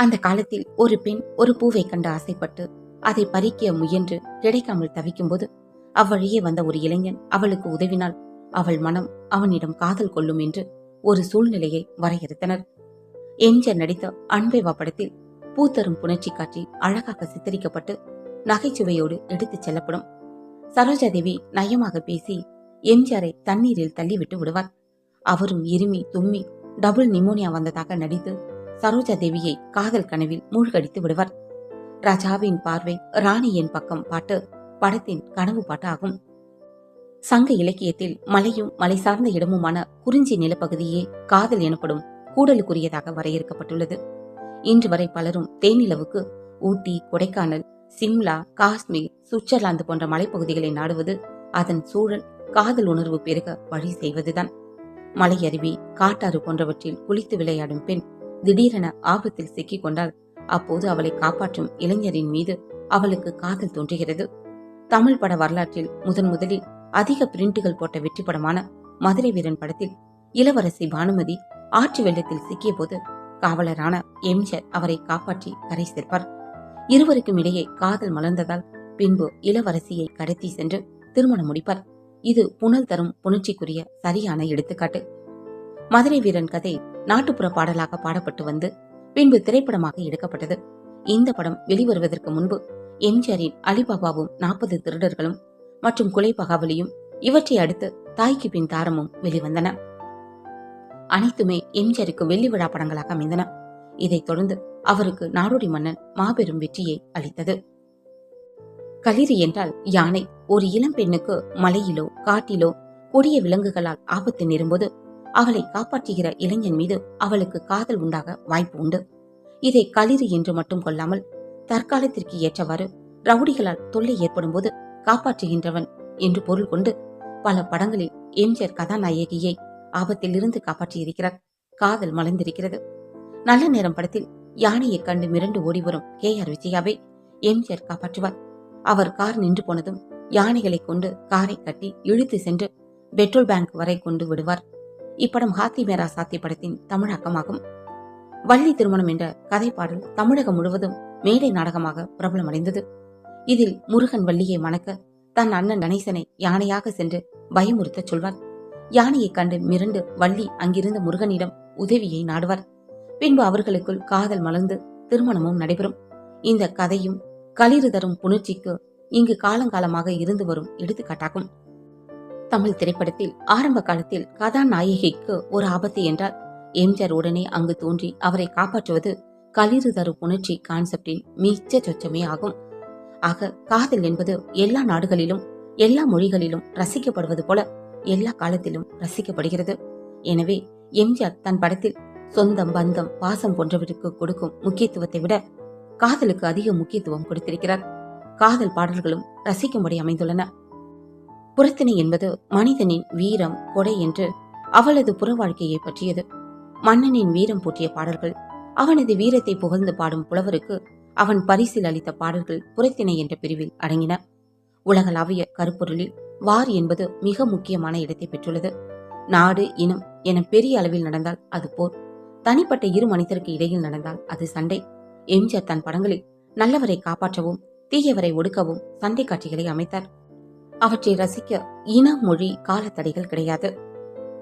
அந்த காலத்தில் ஒரு பெண் ஒரு பூவை கண்டு ஆசைப்பட்டு அதை பறிக்க முயன்று கிடைக்காமல் தவிக்கும்போது அவ்வழியே வந்த ஒரு இளைஞன் அவளுக்கு உதவினால் அவள் மனம் அவனிடம் காதல் கொள்ளும் என்று ஒரு சூழ்நிலையை வரையறுத்தனர். எம்ஜிஆர் நடித்த அன்பேவா படத்தில் பூத்தரும் புணர்ச்சி காட்சி அழகாக சித்தரிக்கப்பட்டு நகைச்சுவையோடு எடுத்துச் செல்லப்படும். சரோஜாதேவி நயமாக பேசி எம்ஜிஆரை தண்ணீரில் தள்ளிவிட்டு விடுவார். அவரும் இருமி தும்மி டபுள் நிமோனியா வந்ததாக நடித்து சரோஜா தேவியை காதல் கனவில் மூழ்கடித்து விடுவார். ராஜாவின் பார்வை ராணியின் பக்கம் பாட்டு படத்தின் கனவு பாட்டாகும். சங்க இலக்கியத்தில் மலையும் மலை சார்ந்த இடமுமான குறிஞ்சி நிலப்பகுதியே காதல் எனப்படும் கூடலுக்குரியதாக வரையறுக்கப்பட்டுள்ளது. இன்று வரை பலரும் தேனிலவுக்கு ஊட்டி கொடைக்கானல் சிம்லா காஷ்மீர் சுவிட்சர்லாந்து போன்ற மலைப்பகுதிகளை நாடுவது அதன் சூழல் காதல் உணர்வு பெருக வழி செய்வதுதான். மலையருவி காட்டாறு போன்றவற்றில் குளித்து விளையாடும் பெண் திடீரென ஆபத்தில் சிக்கிக் கொண்டால் அப்போது அவளை காப்பாற்றும் இளைஞரின் மீது அவளுக்கு காதல் தோன்றுகிறது. தமிழ் பட வரலாற்றில் முதன் முதலில் அதிக பிரிண்டுகள் போட்ட வெற்றி படமான மதுரை வீரன் படத்தில் இளவரசி பானுமதி ஆற்று வெள்ளத்தில் சிக்கிய போது காவலரான எம்ஜர் அவரை காப்பாற்றி கரை சேர்ப்பார். இருவருக்கும் இடையே காதல் மலர்ந்ததால் பின்பு இளவரசியை கடத்தி சென்று திருமணம் முடிப்பார். இது புனல் தரும் புணர்ச்சிக்குரிய சரியான எடுத்துக்காட்டு. மதுரை வீரன் கதை நாட்டுப்புற பாடலாக பாடப்பட்டு வந்து பின்பு திரைப்படமாக எடுக்கப்பட்டது. இந்த படம் வெளிவருவதற்கு முன்பு எம்ஜிஆரின் அலிபாபாவும் நாற்பது திருடர்களும் மற்றும் குலை பகாவலியும் இவற்றை அடுத்து தாய்க்கு பின் தாரமும் வெளிவந்தன. அனைத்துமே எம்ஜிஆருக்கு வெள்ளி விழா படங்களாக அமைந்தன. இதைத் தொடர்ந்து அவருக்கு நாடோடி மன்னன் மாபெரும் வெற்றியை அளித்தது. களிறு என்றால் யானை. ஒரு இளம் பெண்ணுக்கு மலையிலோ காட்டிலோ கொடிய விலங்குகளால் ஆபத்து நேரும்போது அவளை காப்பாற்றுகிற இளைஞன் மீது அவளுக்கு காதல் உண்டாக வாய்ப்பு உண்டு. இதை களிறு என்று மட்டும் கொள்ளாமல் தற்காலத்திற்கு ஏற்றவாறு ரவுடிகளால் தொல்லை ஏற்படும் போது காப்பாற்றுகின்றவன் என்று பொருள் கொண்டு பல படங்களில் எம்ஜிஆர் கதாநாயகியை ஆபத்தில் இருந்து காப்பாற்றியிருக்கிறார். காதல் மலர்ந்திருக்கிறது. நல்ல நேரம் படத்தில் யானையைக் கண்டு மிரண்டு ஓடி வரும் கே ஆர் விஜயாவை எம்ஜிஆர் காப்பாற்றுவார். அவர் கார் நின்று போனதும் யானைகளை கொண்டு காரை கட்டி இழுத்து சென்று பெட்ரோல் பேங்க் வரை கொண்டு விடுவார். இப்படம் ஹாத்தி மேரா சாத்தி படத்தின் தமிழாக்கமாகும் வள்ளி திருமணம் என்ற கதைப்பாடல் தமிழகம் முழுவதும் மேடை நாடகமாக பிரபலமடைந்தது. இதில் முருகன் வள்ளியை மணக்க தன் அண்ணன் கணேசனை யானையாக சென்று பயமுறுத்தச் சொல்வார். யானையைக் கண்டு மிரண்டு வள்ளி அங்கிருந்த முருகனிடம் உதவியை நாடுவார். பின்பு அவர்களுக்குள் காதல் மலர்ந்து திருமணமும் நடைபெறும். இந்த கதையும் களிறு தரும் புணர்ச்சிக்கு இங்கு காலங்காலமாக இருந்து வரும் எடுத்துக்காட்டாகும். தமிழ் திரைப்படத்தில் ஆரம்ப காலத்தில் கதாநாயகிக்கு ஒரு ஆபத்து என்றால் எம்ஜிஆர் உடனே அங்கு தோன்றி அவரை காப்பாற்றுவது களிறு தரும் உணர்ச்சி கான்செப்டின் மிச்ச சொச்சமே ஆகும். ஆக காதல் என்பது எல்லா நாடுகளிலும் எல்லா மொழிகளிலும் ரசிக்கப்படுவது போல எல்லா காலத்திலும் ரசிக்கப்படுகிறது. எனவே எம்ஜிஆர் தன் படத்தில் சொந்தம் பந்தம் பாசம் போன்றவற்றுக்கு கொடுக்கும் முக்கியத்துவத்தை விட காதலுக்கு அதிக முக்கியத்துவம் கொடுத்திருக்கிறார். காதல் பாடல்களும் ரசிக்கும்படி அமைந்துள்ளன. புறத்திணை என்பது மனிதனின் வீரம் கொடை என்று அவளது புற வாழ்க்கையை பற்றியது. மன்னனின் வீரம் போற்றிய பாடல்கள் அவனது வீரத்தை புகழ்ந்து பாடும் புலவருக்கு அவன் பரிசில் அளித்த பாடல்கள் புறத்திணை என்ற பிரிவில் அடங்கின. உலகளாவிய கருப்பொருளில் வார் என்பது மிக முக்கியமான இடத்தை பெற்றுள்ளது. நாடு இனம் என பெரிய அளவில் நடந்தால் அது போர். தனிப்பட்ட இரு மனிதருக்கு இடையில் நடந்தால் அது சண்டை. எம்ஜிஆர் தன் படங்களில் நல்லவரை காப்பாற்றவும் தீயவரை ஒடுக்கவும் சண்டை காட்சிகளை அமைத்தார். அவற்றை ரசிக்க இன மொழி காலத்தடைகள் கிடையாது.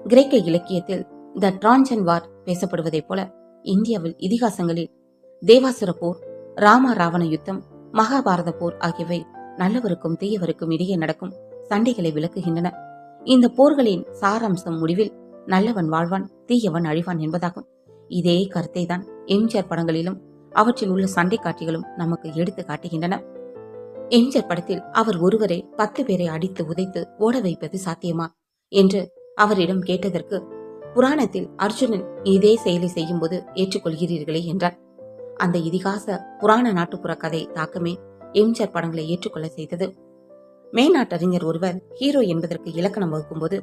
கிரேக்க இலக்கியத்தில் த டிரான்ஜன் வார் பேசப்படுவதைப் போல இந்தியாவில் இதிகாசங்களில் தேவாசுர போர் ராம ராவண யுத்தம் மகாபாரத போர் ஆகியவை நல்லவருக்கும் தீயவருக்கும் இடையே நடக்கும் சண்டைகளை விளக்குகின்றன. இந்த போர்களின் சாராம்சம் முடிவில் நல்லவன் வாழ்வான் தீயவன் அழிவான் என்பதாகும். இதே கருத்தை தான் எம்ஜிஆர் படங்களிலும் அவற்றில் உள்ள சண்டை காட்சிகளும் நமக்கு எடுத்து காட்டுகின்றன. எம்ஜர் படத்தில் அவர் ஒருவரே பத்து பேரை அடித்து உதைத்து ஓட வைப்பது சாத்தியமா? என்று அவரிடம் கேட்டதற்கு புராணத்தில் அர்ஜுனன் இதே செயலை செய்யும் போது ஏற்றுக்கொள்கிறீர்களே என்றார். அந்த இதிகாச புராண நாட்டுப்புற கதை தாக்கமே எம்ஜிஆர் படங்களை ஏற்றுக்கொள்ள செய்தது. மேநாட்டறிஞர் ஒருவர் ஹீரோ என்பதற்கு இலக்கணம் வகுக்கும்போது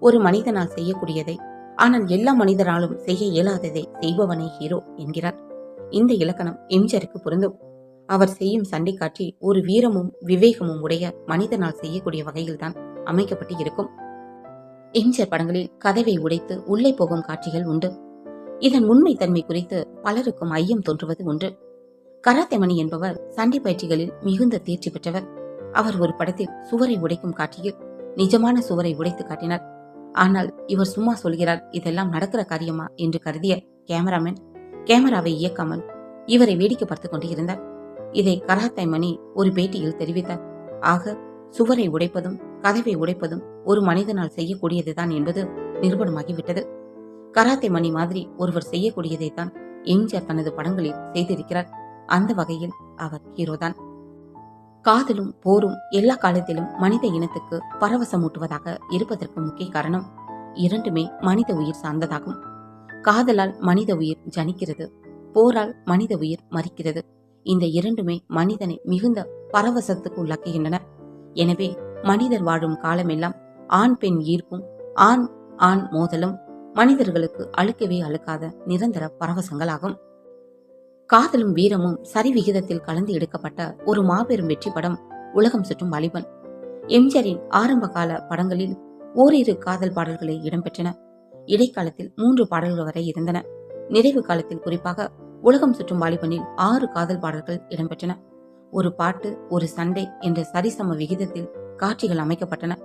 ஒரு மனிதனால் செய்யக்கூடியதை ஆனால் எல்லா மனிதராலும் செய்ய இயலாததை செய்பவனே ஹீரோ என்கிறார். இந்த இலக்கணம் எம்ஜிஆருக்கு பொருந்தும். அவர் செய்யும் சண்டை காட்சி ஒரு வீரமும் விவேகமும் உடைய மனிதனால் செய்யக்கூடிய வகையில்தான் அமைக்கப்பட்டு இருக்கும். எம்ஜிஆர் படங்களில் கதவை உடைத்து உள்ளே போகும் காட்சிகள் உண்டு. இதன் உண்மை தன்மை குறித்து பலருக்கும் ஐயம் தோன்றுவது உண்டு. கராத்தேமணி என்பவர் சண்டை பயிற்சிகளில் மிகுந்த தேர்ச்சி பெற்றவர். அவர் ஒரு படத்தில் சுவரை உடைக்கும் காட்சியில் நிஜமான சுவரை உடைத்து காட்டினார். ஆனால் இவர் சும்மா சொல்கிறார் இதெல்லாம் நடக்கிற காரியமா? என்று கருதிய கேமராமேன் கேமராவை இயக்காமல் இவரை வேடிக்கை பார்த்துக் கொண்டு இருந்தார் இதை கராத்தை மணி ஒரு பேட்டியில் தெரிவித்தார். ஆக சுவரை உடைப்பதும் கதவை உடைப்பதும் ஒரு மனிதனால் செய்யக்கூடியதுதான் என்பது நிரூபணமாகிவிட்டது. கராத்தே மணி மாதிரி ஒருவர் செய்யக்கூடியதைத்தான் எம்ஜிஆர் தனது படங்களில் செய்திருக்கிறார். அந்த வகையில் அவர் ஹீரோதான் காதலும் போரும் எல்லா காலத்திலும் மனித இனத்துக்கு பரவசமூட்டுவதாக இருப்பதற்கு முக்கிய காரணம் இரண்டுமே மனித உயிர் சார்ந்ததாகும். காதலால் மனித உயிர் ஜனிக்கிறது போரால் மனித உயிர் மறிக்கிறது. இந்த இரண்டுமே மனிதனை மிகுந்த பரவசத்துக்கு உள்ளாக்குகின்றன. எனவே மனிதர் வாழும் காலமெல்லாம் ஆண் பெண் ஈர்ப்பும் ஆண் ஆண் மோதலும் மனிதர்களுக்கு அழுக்கவே அழுக்காத நிரந்தர பரவசங்களாகும். காதலும் வீரமும் சரி விகிதத்தில் கலந்து எடுக்கப்பட்ட ஒரு மாபெரும் வெற்றி படம் உலகம் சுற்றும் வாலிபன். எம்ஜிஆரின் ஆரம்ப கால படங்களில் ஓரிரு காதல் பாடல்களை இடம்பெற்றன. இடைக்காலத்தில் மூன்று பாடல்கள் வரை இருந்தன. நிறைவு காலத்தில் குறிப்பாக உலகம் சுற்றும் வாலிபனில் ஆறு காதல் பாடல்கள் இடம்பெற்றன. ஒரு பாட்டு ஒரு சண்டை என்ற சரிசம விகிதத்தில் காட்சிகள் அமைக்கப்பட்டன.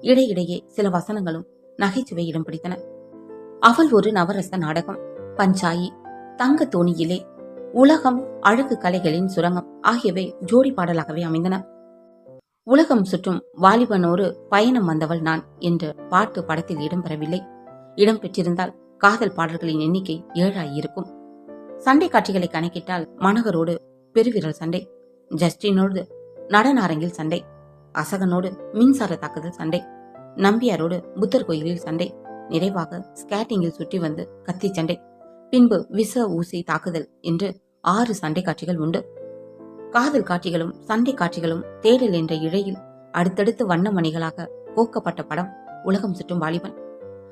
இடையிடையே சில வசனங்களும் நகைச்சுவை இடம் பிடித்தன. அவள் ஒரு நவரச நாடகம் பஞ்சாயி தங்க தோணியிலே உலகம் அழகு கலைகளின் சுரங்கம் ஆகியவை ஜோடி பாடலாகவே அமைந்தன. உலகம் சுற்றும் வாலிபனோரு பயணம் வந்தவள் நான் என்ற பாட்டு படத்தில் இடம்பெறவில்லை. இடம்பெற்றிருந்தால் காதல் பாடல்களின் எண்ணிக்கை ஏழாயிருக்கும் சண்டை காட்சிகளை கணக்கிட்டால் மனகரோடு பெருவிரல் சண்டை ஜஸ்டினோடு நடன அரங்கில் சண்டை அசகனோடு மின்சார தாக்குதல் சண்டை நம்பியாரோடு புத்தர் கோயிலில் சண்டை நிறைவாக ஸ்கேட்டிங்கில் சுற்றி வந்து கத்தி சண்டை பின்பு விச ஊசி தாக்குதல் என்று ஆறு சண்டை காட்சிகள் உண்டு. காதல் காட்சிகளும் சண்டை காட்சிகளும் தேடல் என்ற இழையில் அடுத்தடுத்து வண்ணமணிகளாக கோக்கப்பட்ட படம் உலகம் சுற்றும் வாலிபன்.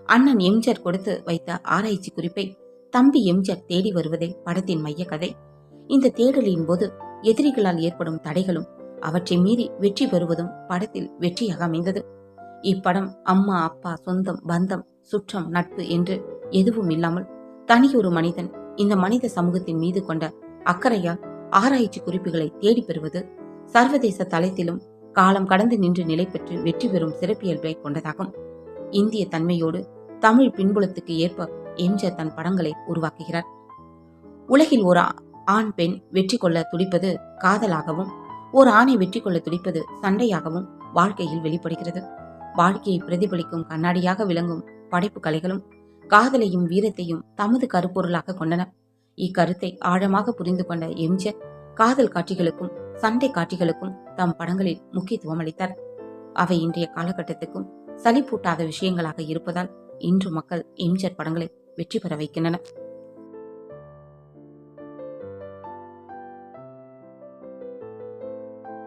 அண்ணன் எம்ஜிஆர் கொடுத்து வைத்த ஆராய்ச்சி குறிப்பை தம்பி எம்ஜிஆர் தேடி வருவதே படத்தின் மைய கதை. இந்த தேடலின் போது எதிரிகளால் ஏற்படும் தடைகளும் அவற்றை மீறி வெற்றி பெறுவதும் படத்தில் வெற்றியாக அமைந்தது. இப்படம் அம்மா அப்பா சொந்தம் பந்தம் சுற்றம் நட்பு என்று எதுவும் இல்லாமல் தனியொரு மனிதன் இந்த மனித சமூகத்தின் மீது கொண்ட அக்கறையால் ஆராய்ச்சி குறிப்புகளை தேடி பெறுவது சர்வதேச தளத்திலும் காலம் கடந்து நின்று நிலை பெற்று வெற்றி பெறும் சிறப்பியல்பை கொண்டதாகும். இந்திய தன்மையோடு தமிழ் பின்புலத்துக்கு ஏற்ப எம்ஜிஆர் தன் படங்களை உருவாக்குகிறார். உலகில் ஒரு ஆண் பெண் வெற்றி கொள்ள துடிப்பது காதலாகவும் ஒரு ஆணை வெற்றி கொள்ள துடிப்பது சண்டையாகவும் வாழ்க்கையில் வெளிப்படுகிறது. வாழ்க்கையை பிரதிபலிக்கும் கண்ணாடியாக விளங்கும் படைப்பு கலைகளும் காதலையும் வீரத்தையும் தமது கருப்பொருளாக கொண்டன. இக்கருத்தை ஆழமாக புரிந்து கொண்ட எம்ஜிஆர் காதல் காட்சிகளுக்கும் சண்டை காட்சிகளுக்கும் தம் படங்களில் முக்கியத்துவம் அளித்தார். அவை இன்றைய காலகட்டத்துக்கும் சலிப்பூட்டாத விஷயங்களாக இருப்பதால் இன்று மக்கள் எம்ஜிஆர் படங்களை வெற்றி பெற வைக்கின்றன.